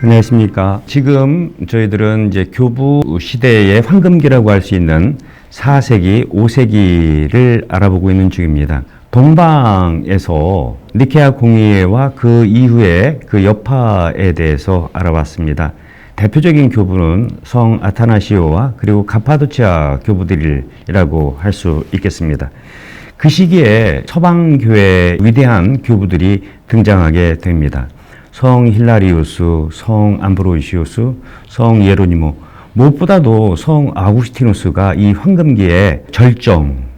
안녕하십니까. 지금 저희들은 이제 교부 시대의 황금기라고 할 수 있는 4세기, 5세기를 알아보고 있는 중입니다. 동방에서 니케아 공의회와 그 이후에 그 여파에 대해서 알아봤습니다. 대표적인 교부는 성 아타나시오와 그리고 카파도치아 교부들이라고 할 수 있겠습니다. 그 시기에 서방교회 위대한 교부들이 등장하게 됩니다. 성 힐라리우스, 성 암브로이시우스, 성 예로니모, 무엇보다도 성 아구스티누스가 이 황금기의 절정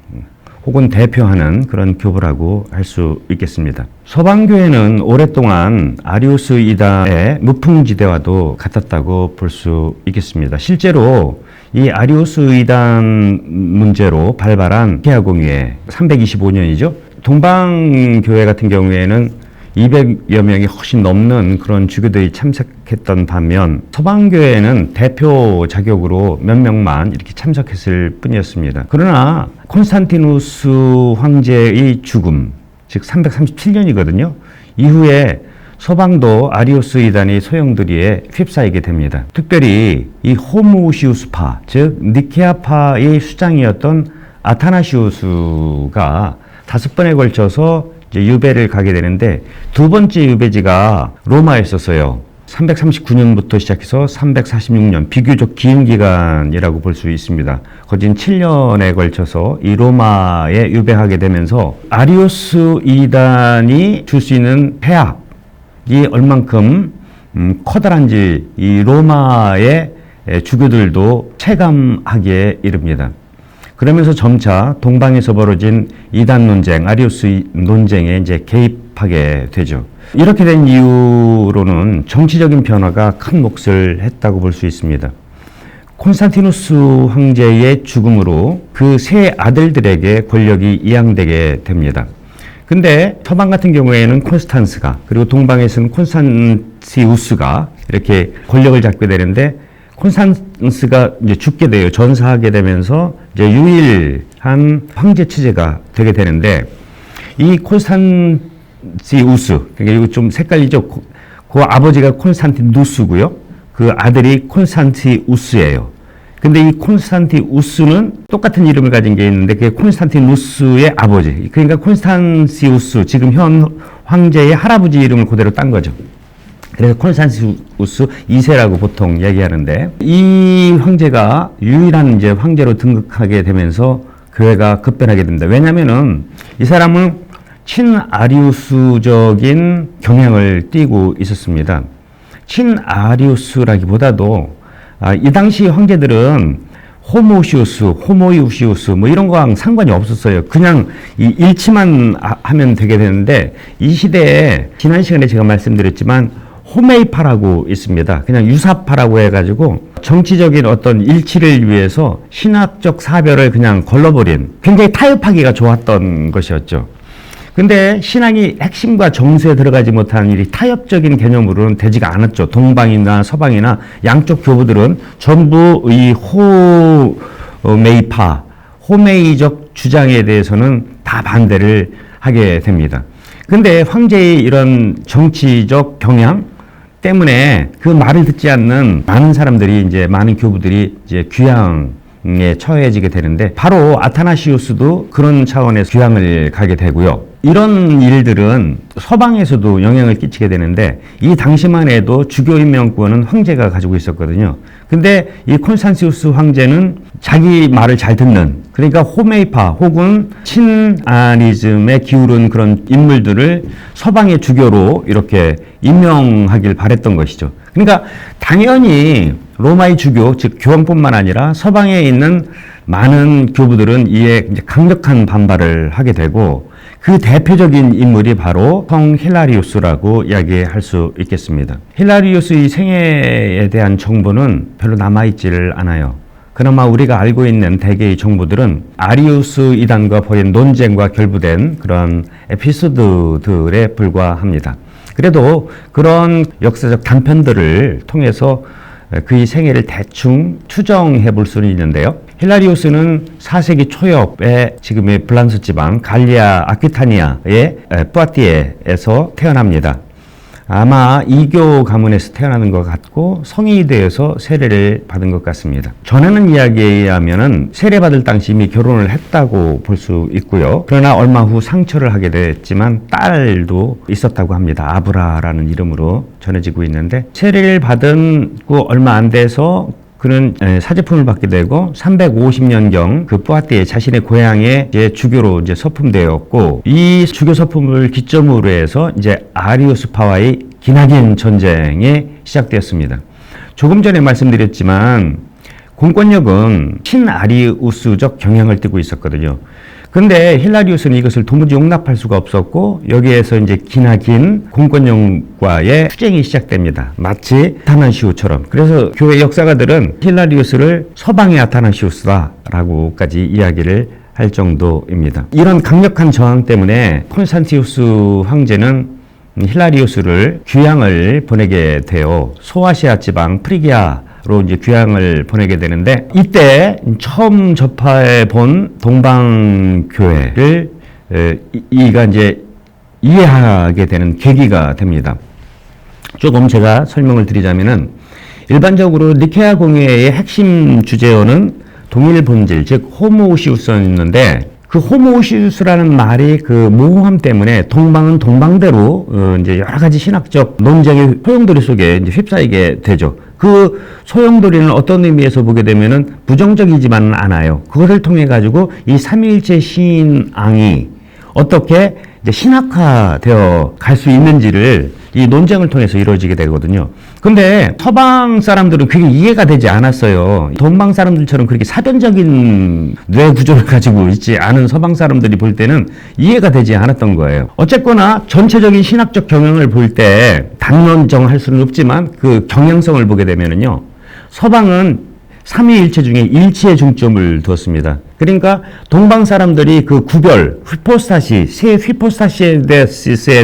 혹은 대표하는 그런 교부라고 할 수 있겠습니다. 서방교회는 오랫동안 아리우스 이단의 무풍지대와도 같았다고 볼 수 있겠습니다. 실제로 이 아리우스 이단 문제로 발발한 케아공의회 325년이죠. 동방교회 같은 경우에는 200여 명이 훨씬 넘는 그런 주교들이 참석했던 반면 서방교회는 대표 자격으로 몇 명만 이렇게 참석했을 뿐이었습니다. 그러나 콘스탄티누스 황제의 죽음, 즉 337년이거든요. 이후에 서방도 아리오스 이단의 소용돌이에 휩싸이게 됩니다. 특별히 이 호무시우스파, 즉 니케아파의 수장이었던 아타나시우스가 다섯 번에 걸쳐서 이제 유배를 가게 되는데 두 번째 유배지가 로마에 있었어요. 339년부터 시작해서 346년 비교적 긴 기간이라고 볼 수 있습니다. 거진 7년에 걸쳐서 이 로마에 유배하게 되면서 아리오스 이단이 줄 수 있는 폐악이 얼만큼 음, 커다란지 이 로마의 주교들도 체감하기에 이릅니다. 그러면서 점차 동방에서 벌어진 이단 논쟁, 아리우스 논쟁에 이제 개입하게 되죠. 이렇게 된 이유로는 정치적인 변화가 큰 몫을 했다고 볼 수 있습니다. 콘스탄티누스 황제의 죽음으로 그 세 아들들에게 권력이 이양되게 됩니다. 근데 서방 같은 경우에는 콘스탄스가 그리고 동방에서는 콘스탄티우스가 이렇게 권력을 잡게 되는데 콘스탄스가 이제 죽게 돼요. 전사하게 되면서 이제 유일한 황제 체제가 되게 되는데 이 콘스탄티우스 그러니까 이거 좀 색깔이죠. 그, 그 아버지가 콘스탄티누스고요. 그 아들이 콘스탄티우스예요. 근데 이 콘스탄티우스는 똑같은 이름을 가진 게 있는데 그게 콘스탄티누스의 아버지. 그러니까 콘스탄시우스 지금 현 황제의 할아버지 이름을 그대로 딴 거죠. 그래서 콘스탄티우스 2세라고 보통 얘기하는데 이 황제가 유일한 이제 황제로 등극하게 되면서 교회가 급변하게 됩니다. 왜냐면은 이 사람은 친아리우스적인 경향을 띠고 있었습니다. 친아리우스라기보다도 아, 이 당시 황제들은 호모시우스, 호모이우시우스 뭐 이런 거랑 상관이 없었어요. 그냥 이 일치만 하면 되게 되는데 이 시대에 지난 시간에 제가 말씀드렸지만 호메이파라고 있습니다. 그냥 유사파라고 해가지고 정치적인 어떤 일치를 위해서 신학적 사별을 그냥 걸러버린 굉장히 타협하기가 좋았던 것이었죠. 근데 신앙이 핵심과 정수에 들어가지 못한 일이 타협적인 개념으로는 되지가 않았죠. 동방이나 서방이나 양쪽 교부들은 전부 이 호메이파, 호메이적 주장에 대해서는 다 반대를 하게 됩니다. 근데 황제의 이런 정치적 경향 때문에 그 말을 듣지 않는 많은 사람들이 이제 많은 교부들이 이제 귀향 에 처해지게 되는데 바로 아타나시우스도 그런 차원에서 귀향을 가게 되고요. 이런 일들은 서방에서도 영향을 끼치게 되는데 이 당시만 해도 주교 임명권은 황제가 가지고 있었거든요. 근데 이 콘스탄시우스 황제는 자기 말을 잘 듣는 그러니까 호메이파 혹은 친아니즘에 기울은 그런 인물들을 서방의 주교로 이렇게 임명하길 바랬던 것이죠. 그러니까 당연히 로마의 주교 즉 교황뿐만 아니라 서방에 있는 많은 교부들은 이에 강력한 반발을 하게 되고 그 대표적인 인물이 바로 성 힐라리우스라고 이야기할 수 있겠습니다. 힐라리우스의 생애에 대한 정보는 별로 남아있지를 않아요. 그나마 우리가 알고 있는 대개의 정보들은 아리우스 이단과 벌인 논쟁과 결부된 그런 에피소드들에 불과합니다. 그래도 그런 역사적 단편들을 통해서 그의 생애를 대충 추정해 볼 수는 있는데요. 힐라리우스는 4세기 초엽에 지금의 블란스 지방 갈리아 아퀴타니아의 뿌아티에에서 태어납니다. 아마 이교 가문에서 태어나는 것 같고 성인이 되어서 세례를 받은 것 같습니다. 전하는 이야기에 의하면은 세례받을 당시 이미 결혼을 했다고 볼 수 있고요. 그러나 얼마 후 상처를 하게 됐지만 딸도 있었다고 합니다. 아브라라는 이름으로 전해지고 있는데 세례를 받은 고 얼마 안 돼서 그는 에, 사제품을 받게 되고 350년경 그 뿌아띠에 자신의 고향에 이제 주교로 이제 서품되었고 이 주교 서품을 기점으로 해서 이제 아리우스파와의 기나긴 전쟁이 시작되었습니다. 조금 전에 말씀드렸지만 공권력은 친아리우스적 경향을 띠고 있었거든요. 근데 힐라리우스는 이것을 도무지 용납할 수가 없었고 여기에서 이제 기나 긴 공권력과의 투쟁이 시작됩니다. 마치 아타나시우처럼. 그래서 교회 역사가들은 힐라리우스를 서방의 아타나시우스다라고까지 이야기를 할 정도입니다. 이런 강력한 저항 때문에 콘스탄티우스 황제는 힐라리우스를 귀향을 보내게 되어 소아시아 지방 프리기아 로 이제 귀향을 보내게 되는데 이때 처음 접해 본 동방교회를 이가 이제 이해하게 되는 계기가 됩니다. 조금 제가 설명을 드리자면은 일반적으로 니케아 공회의 핵심 주제어는 동일 본질, 즉 호모우시우스였는데 그 호모우시우스라는 말이 그 모호함 때문에 동방은 동방대로 어 이제 여러 가지 신학적 논쟁의 소용돌이 속에 이제 휩싸이게 되죠. 그 소용돌이는 어떤 의미에서 보게 되면은 부정적이지만은 않아요. 그것을 통해 가지고 이 삼위일체 신앙이 어떻게 이제 신학화되어 갈 수 있는지를 이 논쟁을 통해서 이루어지게 되거든요. 근데 서방 사람들은 그게 이해가 되지 않았어요. 동방 사람들처럼 그렇게 사변적인 뇌 구조를 가지고 있지 않은 서방 사람들이 볼 때는 이해가 되지 않았던 거예요. 어쨌거나 전체적인 신학적 경향을 볼 때 단론정할 수는 없지만 그 경향성을 보게 되면은요. 서방은 삼위일체 중에 일치에 중점을 두었습니다. 그러니까 동방 사람들이 그 구별, 휘포스타시, 세 휘포스타시에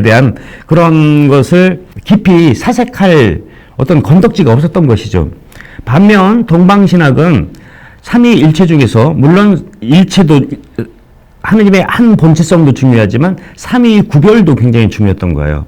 대한 그런 것을 깊이 사색할 어떤 건덕지가 없었던 것이죠. 반면 동방 신학은 삼위일체 중에서 물론 일체도 하느님의 한 본체성도 중요하지만 삼위 구별도 굉장히 중요했던 거예요.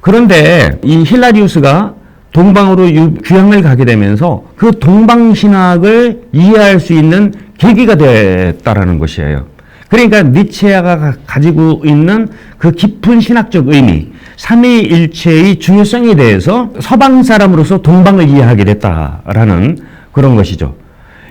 그런데 이 힐라리우스가 동방으로 유- 귀향을 가게 되면서 그 동방 신학을 이해할 수 있는 계기가 됐다라는 것이에요. 그러니까 니체아가 가- 가지고 있는 그 깊은 신학적 의미, 삼위일체의 중요성에 대해서 서방 사람으로서 동방을 이해하게 됐다라는 그런 것이죠.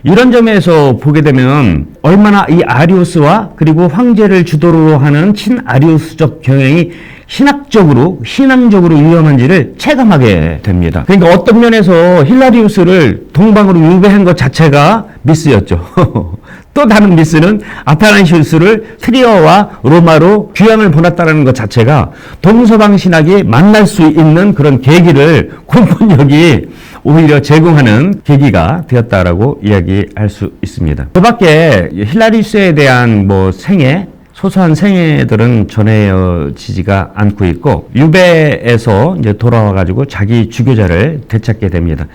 이런 점에서 보게 되면 얼마나 이 아리우스와 그리고 황제를 주도로 하는 친아리우스적 경향이 신학적으로 신앙적으로 위험한지를 체감하게 됩니다. 그러니까 어떤 면에서 힐라리우스를 동방으로 유배한 것 자체가 미스였죠. 또 다른 미스는 아타나시우스를 트리어와 로마로 귀향을 보냈다는 것 자체가 동서방 신학이 만날 수 있는 그런 계기를 공권력이 오히려 제공하는 계기가 되었다라고 이야기할 수 있습니다. 그 밖에 힐라리스에 대한 뭐 생애, 소소한 생애들은 전해지지가 않고 있고 유배에서 이제 돌아와 가지고 자기 주교자를 되찾게 됩니다.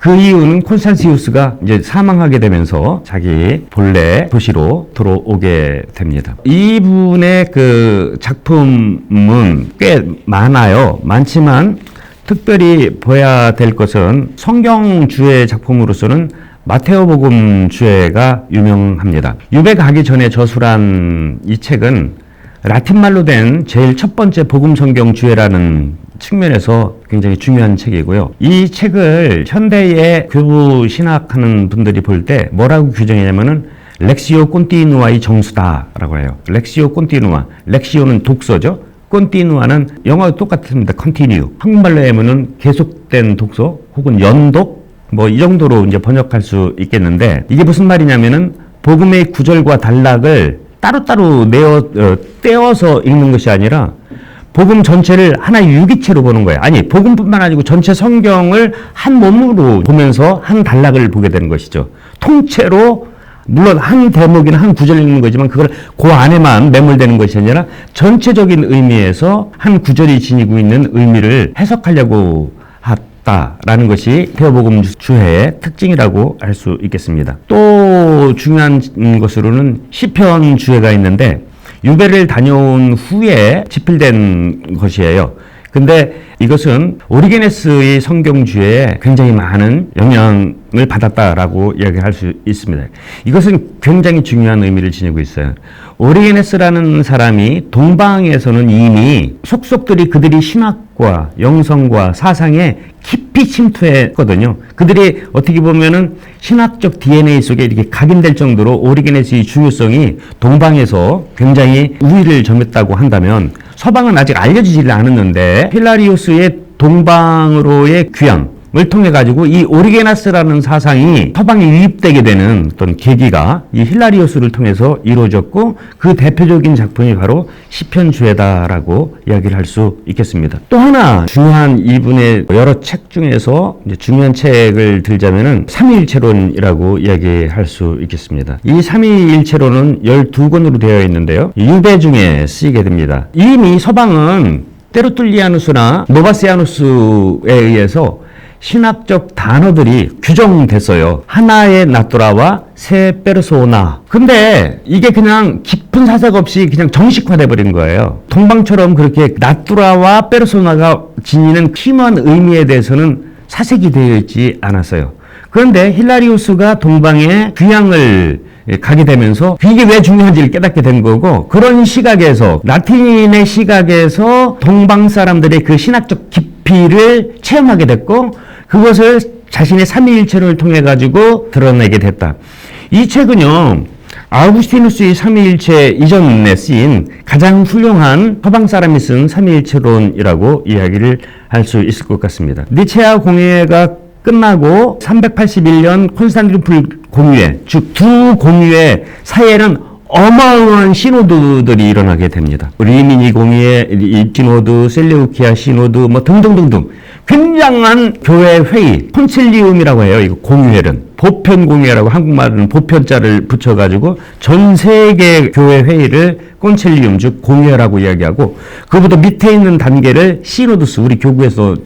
그 이유는 콘스탄티우스가 이제 사망하게 되면서 자기 본래 도시로 들어오게 됩니다. 이분의 그 작품은 꽤 많아요. 많지만 특별히 봐야 될 것은 성경 주의 작품으로서는 마테오복음 주회가 유명합니다. 유배 가기 전에 저술한 이 책은 라틴말로 된 제일 첫 번째 복음 성경 주회라는 측면에서 굉장히 중요한 책이고요. 이 책을 현대의 교부 신학하는 분들이 볼 때 뭐라고 규정했냐면은 렉시오 콘티누아의 정수다라고 해요. 렉시오 콘티누아. 렉시오는 독서죠. 콘티누아는 영어와 똑같습니다. 컨티뉴. 한국말로 하면은 계속된 독서 혹은 연독 뭐 이 정도로 이제 번역할 수 있겠는데 이게 무슨 말이냐면은 복음의 구절과 단락을 따로따로 내어 어, 떼어서 읽는 것이 아니라 복음 전체를 하나의 유기체로 보는 거예요. 아니, 복음뿐만 아니고 전체 성경을 한 몸으로 보면서 한 단락을 보게 되는 것이죠. 통째로 물론 한 대목이나 한 구절 읽는 거지만 그걸 그 안에만 매몰되는 것이 아니라 전체적인 의미에서 한 구절이 지니고 있는 의미를 해석하려고 했다라는 것이 태어복음 주회의 특징이라고 할 수 있겠습니다. 또 중요한 것으로는 시편 주회가 있는데 유배를 다녀온 후에 집필된 것이에요. 근데 이것은 오리게네스의 성경주에 굉장히 많은 영향을 받았다라고 이야기할 수 있습니다. 이것은 굉장히 중요한 의미를 지니고 있어요. 오리게네스라는 사람이 동방에서는 이미 속속들이 그들이 신학과 영성과 사상에 깊이 침투했거든요. 그들이 어떻게 보면은 신학적 DNA 속에 이렇게 각인될 정도로 오리게네스의 중요성이 동방에서 굉장히 우위를 점했다고 한다면 서방은 아직 알려지질 않았는데 힐라리우스의 동방으로의 귀향 을 통해 가지고 이 오리게나스라는 사상이 서방에 유입되게 되는 어떤 계기가 이 힐라리우스를 통해서 이루어졌고 그 대표적인 작품이 바로 시편주애다라고 이야기를 할 수 있겠습니다. 또 하나 중요한 이분의 여러 책 중에서 중요한 책을 들자면은 삼위일체론이라고 이야기할 수 있겠습니다. 이 삼위일체론은 12권으로 되어 있는데요. 유배 중에 쓰이게 됩니다. 이미 서방은 테르툴리아누스나 노바시아누스에 의해서 신학적 단어들이 규정됐어요. 하나의 나토라와 세 페르소나. 근데 이게 그냥 깊은 사색 없이 그냥 정식화돼 버린 거예요. 동방처럼 그렇게 나토라와 페르소나가 지니는 심한 의미에 대해서는 사색이 되어 있지 않았어요. 그런데 힐라리우스가 동방에 귀향을 가게 되면서 이게 왜 중요한지를 깨닫게 된 거고 그런 시각에서 라틴의 시각에서 동방 사람들의 그 신학적 깊이를 체험하게 됐고 그것을 자신의 삼위일체를 통해 가지고 드러내게 됐다. 이 책은요. 아우구스티누스의 삼위일체 이전에 쓰인 가장 훌륭한 서방 사람이 쓴 삼위일체론이라고 이야기를 할 수 있을 것 같습니다. 니체아 공예가 끝나고 381년 콘스탄티노플 공유회, 즉 두 공유회 사이에는 어마어마한 시노드들이 일어나게 됩니다. 리미니 공유회, 이 시노드, 셀레우키아 시노드, 뭐 등등등등 굉장한 교회 회의, 콘칠리움이라고 해요. 이거 공유회는 보편 공유회라고 한국말은 보편자를 붙여가지고 전 세계 교회 회의를 콘칠리움 즉 공유회라고 이야기하고 그보다 밑에 있는 단계를 시노드스 우리 교구에서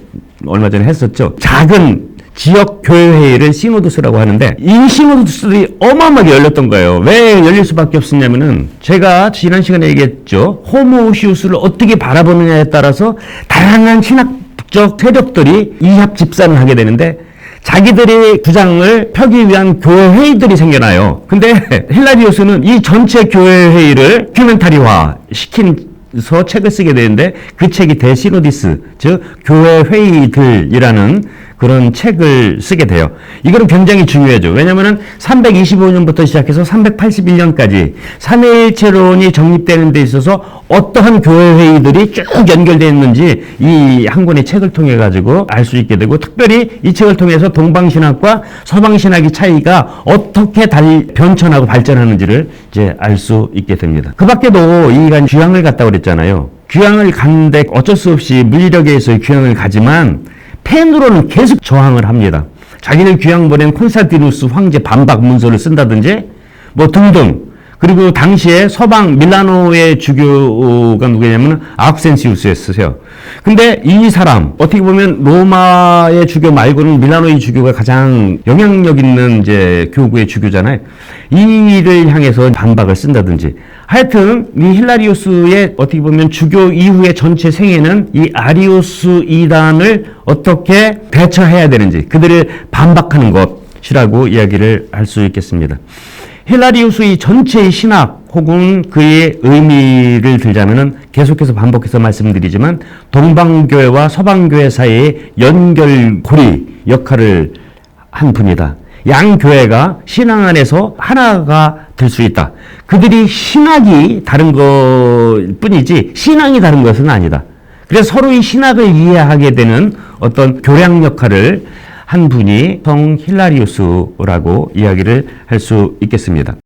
얼마 전에 했었죠. 작은 지역 교회 회의를 시노드스라고 하는데 이 시노드스들이 어마어마하게 열렸던 거예요. 왜 열릴 수밖에 없었냐면은 제가 지난 시간에 얘기했죠. 호모우시우스를 어떻게 바라보느냐에 따라서 다양한 신학적 세력들이 이합 집산을 하게 되는데 자기들의 주장을 펴기 위한 교회 회의들이 생겨나요. 근데 힐라리우스는 이 전체 교회 회의를 큐멘타리화 시킨 서 책을 쓰게 되는데 그 책이 데시노디스 즉 교회 회의들이라는 그런 책을 쓰게 돼요. 이거는 굉장히 중요하죠. 왜냐면은 325년부터 시작해서 381년까지 삼위일체론이 정립되는 데 있어서 어떠한 교회 회의들이 쭉 연결되어 있는지 이 한 권의 책을 통해 가지고 알 수 있게 되고 특별히 이 책을 통해서 동방 신학과 서방 신학의 차이가 어떻게 달 변천하고 발전하는지를 이제 알 수 있게 됩니다. 그 밖에도 이가 귀향을 갔다 그랬 잖아요. 귀향을 갔는데 어쩔 수 없이 물리력에 의해서 귀향을 가지만 펜으로는 계속 저항을 합니다. 자기를 귀양 보낸 콘스탄티누스 황제 반박 문서를 쓴다든지 뭐 등등. 그리고 당시에 서방 밀라노의 주교가 누구냐면 아크센시우스였어요. 근데 이 사람 어떻게 보면 로마의 주교 말고는 밀라노의 주교가 가장 영향력 있는 이제 교구의 주교잖아요. 이를 향해서 반박을 쓴다든지 하여튼 이 힐라리우스의 어떻게 보면 주교 이후의 전체 생애는 이 아리우스 이단을 어떻게 대처해야 되는지 그들을 반박하는 것이라고 이야기를 할 수 있겠습니다. 힐라리우스의 전체의 신학 혹은 그의 의미를 들자면은 계속해서 반복해서 말씀드리지만 동방교회와 서방교회 사이의 연결고리 역할을 한 분이다. 양 교회가 신앙 안에서 하나가 될 수 있다. 그들이 신학이 다른 것 뿐이지 신앙이 다른 것은 아니다. 그래서 서로의 신학을 이해하게 되는 어떤 교량 역할을 한 분이 성 힐라리우스라고 이야기를 할 수 있겠습니다.